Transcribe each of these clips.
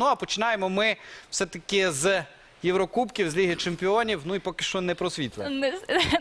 Ну а починаємо ми все-таки з Єврокубків, з Ліги Чемпіонів. Ну і поки що не про світле. Не,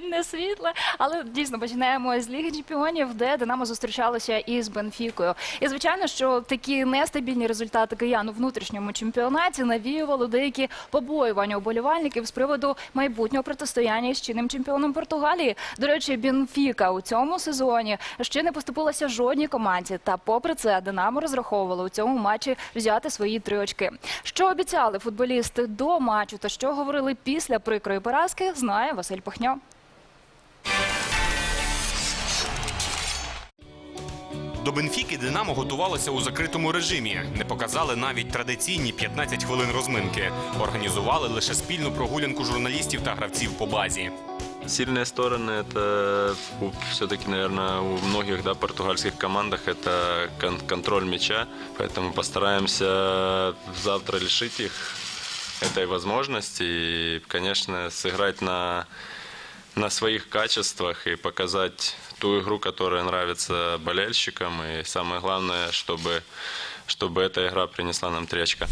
не світле, але дійсно починаємо з Ліги Чемпіонів, де Динамо зустрічалося із Бенфікою. І звичайно, що такі нестабільні результати киян у внутрішньому чемпіонаті навіювали деякі побоювання уболівальників з приводу майбутнього протистояння із чинним чемпіоном Португалії. До речі, Бенфіка у цьому сезоні ще не поступилася жодній команді. Та попри це Динамо розраховувало у цьому матчі взяти свої три очки. Що обіцяли футболісти до матчу та що говорили після прикрої поразки, знає Василь Похньо. До Бенфіки Динамо готувалося у закритому режимі. Не показали навіть традиційні 15 хвилин розминки. Організували лише спільну прогулянку журналістів та гравців по базі. Сильные стороны это все-таки, наверное, у многих да, португальских командах это кон- контроль мяча, поэтому постараемся завтра лишить их этой возможности и, конечно, сыграть на, на своих качествах и показать ту игру, которая нравится болельщикам. И самое главное, чтобы, чтобы эта игра принесла нам три очка.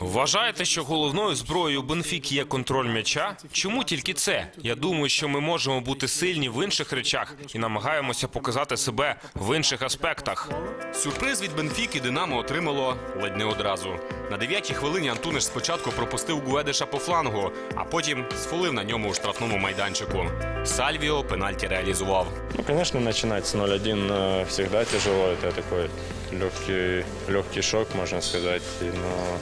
Вважаєте, що головною зброєю Бенфіки є контроль м'яча? Чому тільки це? Я думаю, що ми можемо бути сильні в інших речах і намагаємося показати себе в інших аспектах. Сюрприз від Бенфіки Динамо отримало ледь не одразу. На дев'ятій хвилині Антуниш спочатку пропустив Гуедеша по флангу, а потім сфолив на ньому у штрафному майданчику. Сальвіо пенальті реалізував. Ну, конечно, начинать с 0-1 э, всегда тяжело. Это такой легкий, легкий шок, можно сказать. Но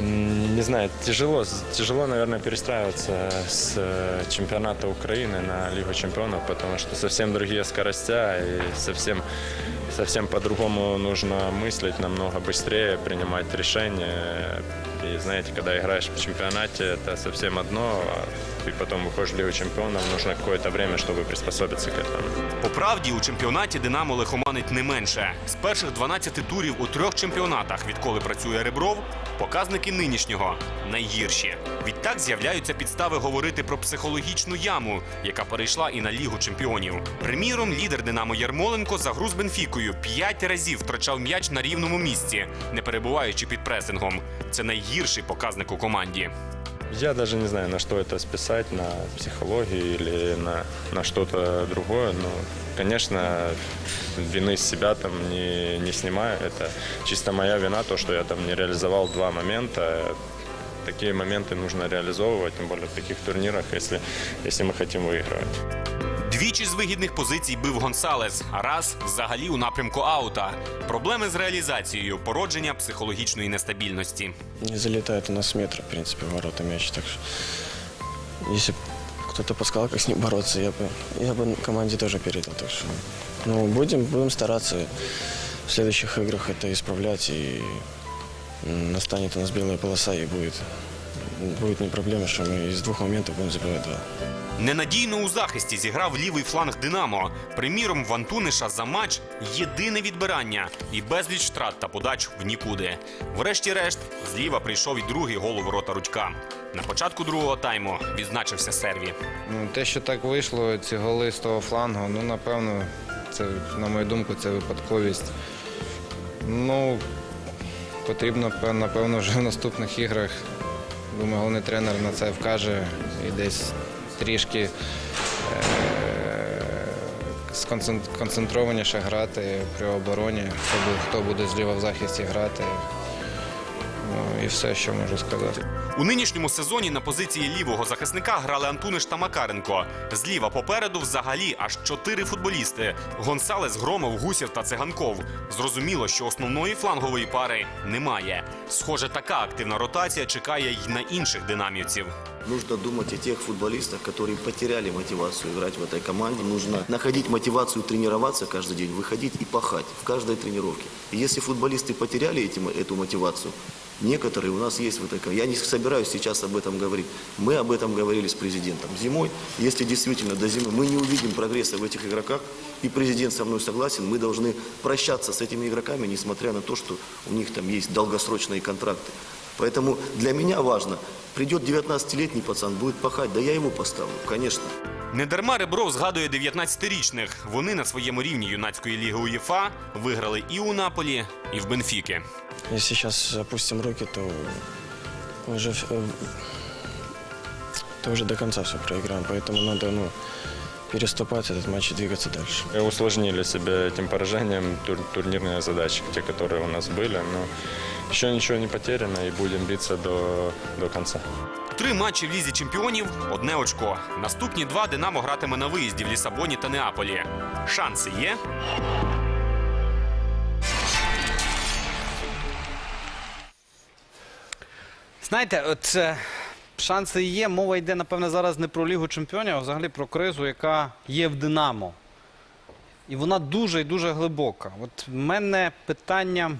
не знаю, тяжело, тяжело, наверное, перестраиваться с э, чемпионата Украины на Лигу чемпионов, потому что совсем другие скоростя и совсем, совсем по-другому нужно мыслить, намного быстрее принимать решения. И знаете, когда играешь в чемпионате, это совсем одно, а ты потом выходишь в Лигу чемпионов, нужно какое-то время, чтобы приспособиться к этому. По правді, у чемпіонаті Динамо лихоманить не менше. З перших 12 турів у трьох чемпіонатах, відколи працює Ребров, показники нинішнього найгірші. Відтак з'являються підстави говорити про психологічну яму, яка перейшла і на Лігу чемпіонів. Приміром, лідер Динамо Ярмоленко за гру з Бенфікою п'ять разів втрачав м'яч на рівному місці, не перебуваючи під пресингом. Це найгірший показник у команді. Я даже не знаю, на что это списать, на психологию или на, на что-то другое. Но, конечно, вины с себя там не, не снимаю. Это чисто моя вина, то, что я там не реализовал два момента. Такие моменты нужно реализовывать, тем более в таких турнирах, если, если мы хотим выигрывать. Двічі з вигідних позицій бив Гонсалес, а раз взагалі у напрямку аута. Проблеми з реалізацією, породження психологічної нестабільності. Не залетает у нас метра, в принципе, в ворота мяч. Так что, если б кто-то подсказал, как с ним бороться, я бы, я бы команде тоже передал. Так что, ну, будем, будем стараться в следующих играх это исправлять, и м, настанет у нас белая полоса, и будет, будет не проблема, что мы из двух моментов будем забивать два. Ненадійно у захисті зіграв лівий фланг Динамо. Приміром, в Антуниша за матч єдине відбирання і безліч втрат та подач в нікуди. Врешті-решт, зліва прийшов і другий гол у ворота Рудька. На початку другого тайму відзначився серві. Ну, те, що так вийшло, ці голи з того флангу, ну, напевно, це, на мою думку, це випадковість. Ну, потрібно, напевно, вже в наступних іграх. Думаю, головний тренер на це вкаже і десь трішки сконцентрованіше грати при обороні, хто буде, хто буде зліва в захисті грати. Ну, і все, що можу сказати. У нинішньому сезоні на позиції лівого захисника грали Антуниш та Макаренко. Зліва попереду взагалі аж чотири футболісти: Гонсалес, Громов, Гусєв та Циганков. Зрозуміло, що основної флангової пари немає. Схоже, така активна ротація чекає й на інших динамівців. Нужно думать о тех футболистах, которые потеряли мотивацию играть в этой команде. Нужно находить мотивацию тренироваться каждый день, выходить и пахать в каждой тренировке. И если футболисты потеряли этим, эту мотивацию, некоторые у нас есть в этой команде. Я не собираюсь сейчас об этом говорить. Мы об этом говорили с президентом. Зимой, если действительно до зимы мы не увидим прогресса в этих игроках, и президент со мной согласен, мы должны прощаться с этими игроками, несмотря на то, что у них там есть долгосрочные контракты. Поэтому для меня важно, придет 19-летний пацан, будет пахать, да я его поставлю, конечно. Недарма Ребров згадує 19-річних. Вони на своєму рівні юнацької ліги УЄФА виграли і у Наполі, і в Бенфіки. Если сейчас опустим руки, то уже, э, то уже до конца все проиграем. Поэтому надо ну, переступать этот матч и двигаться дальше. Мы усложнили себе этим поражением тур- турнирные задачи, те, которые у нас были. Но еще ничего не потеряно и будем биться до, до конца. Три матчі в лізі чемпіонів, одне очко. Наступні два Динамо гратиме на виїзді в Лісабоні та Неаполі. Шанси є. Знаєте, от е, шанси є. Мова йде, напевне, зараз не про Лігу Чемпіонів, а взагалі про кризу, яка є в Динамо. І вона дуже і дуже глибока. От в мене питання.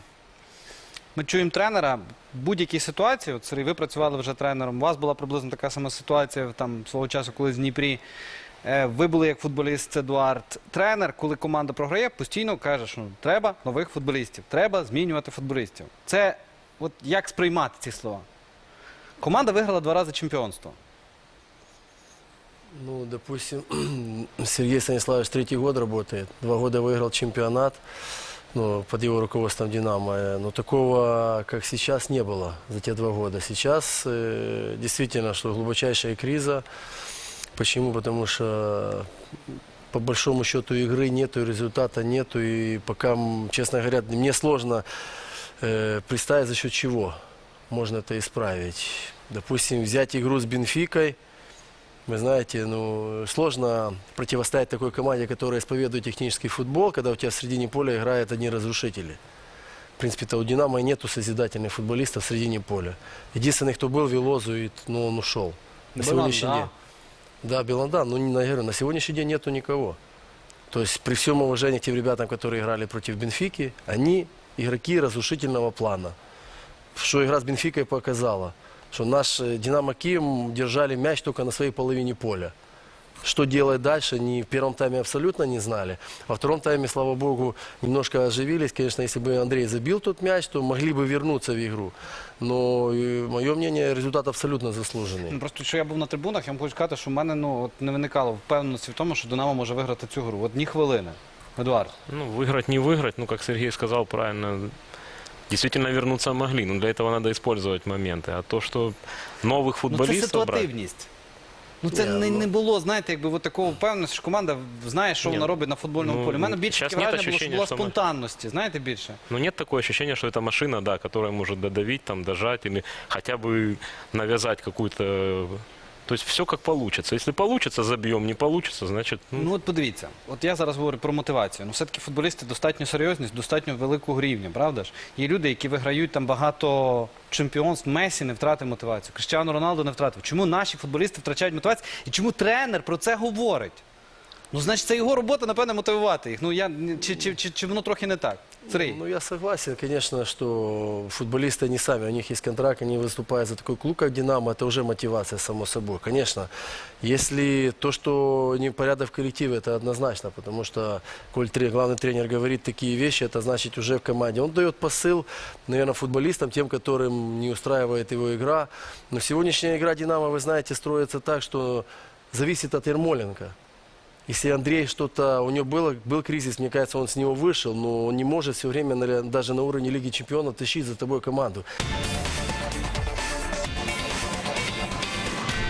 Ми чуємо тренера. В будь-якій ситуації, от Сергій, ви працювали вже тренером. У вас була приблизно така сама ситуація там свого часу, коли в Дніпрі. Е, Ви були як футболіст Едуард. Тренер, коли команда програє, постійно каже, що треба нових футболістів, треба змінювати футболістів. Це от як сприймати ці слова? Команда виграла два рази чемпіонство. Ну, допустим, Сергей Станиславович третий год работает. Два года выиграл чемпионат ну, под его руководством «Динамо». Э, Но такого, как сейчас, не было за те два года. Сейчас э, действительно, что глубочайшая криза. Почему? Потому что по большому счету игры нету, и результата нету. И пока, м, честно говоря, мне сложно э, представить, за счет чего Можно это исправить. Допустим, взять игру с Бенфикой – вы знаете, ну, сложно противостоять такой команде, которая исповедует технический футбол, когда у тебя в середине поля играют одни разрушители. В принципе-то у «Динамо» и нету созидательных футболистов в середине поля. Единственный, кто был, Велозу, и, ну, он ушел. На сегодняшний Беланда. день. Да, Беланда, не наверное, на сегодняшний день нету никого. То есть при всем уважении к тем ребятам, которые играли против Бенфики, они игроки разрушительного плана. Что игра с Бенфикой показала? Что наш э, Динамо Киев держали мяч только на своей половине поля. Что делать дальше, ни в первом тайме абсолютно не знали. Во втором тайме, слава богу, немножко оживились. Конечно, если бы Андрей забил тот мяч, то могли бы вернуться в игру. Но, э, мое мнение, результат абсолютно заслуженный. Ну, Просто що я був на трибунах, я вам хочу сказати, що в мене ну, от не виникало впевненості в тому, що Динамо може виграти цю гру. От ні хвилини. Едуард. Ну, выиграть, не выиграть, ну, как Сергей сказал правильно, действительно вернуться могли, но для этого надо использовать моменты. А то, что новых Ну, це футболистов брать, ситуативність. Ну це Ні, не, ну- не було, знаєте, якби от такого впевненості, що команда знає, що Ні, вона робить на футбольному ну, полі. У мене більше щас таке нет враження було, що ощущения, була що ми- спонтанності, знаєте більше. но нет такого ощущения, что это машина, да, которая может додавить, там, дожать или хотя бы навязать какую-то... то есть все как получится. Если получится, забьем, не получится, значит... ну, Ну от подивіться, от я зараз говорю про мотивацію. Ну все-таки футболісти достатньо серйозні, достатньо великого рівня, правда ж? Є люди, які виграють там багато чемпіонств. Месі не втратив мотивацію. Криштиану Роналду не втратив. Чому наші футболісти втрачають мотивацію? І чому тренер про це говорить? Ну, значить, це його робота, напевне, мотивувати їх. Ну я чи, чи, чи, чи воно трохи не так? Сергій. Ну, я согласен, конечно, что футболисты не сами, у них есть контракт, они выступают за такой клуб, как «Динамо», это уже мотивация, само собой. Конечно, если то, что не порядок в коллективе, это однозначно, потому что, коль тре- главный тренер говорит такие вещи, это значит уже в команде. Он дает посыл, наверное, футболистам, тем, которым не устраивает его игра. Но сегодняшняя игра «Динамо», вы знаете, строится так, что зависит от Ермоленко. Если Андрей что-то, у него было, был кризис, мне кажется, он с него вышел, но он не может все время, наверное, даже на уровне Лиги Чемпионов тащить за тобой команду.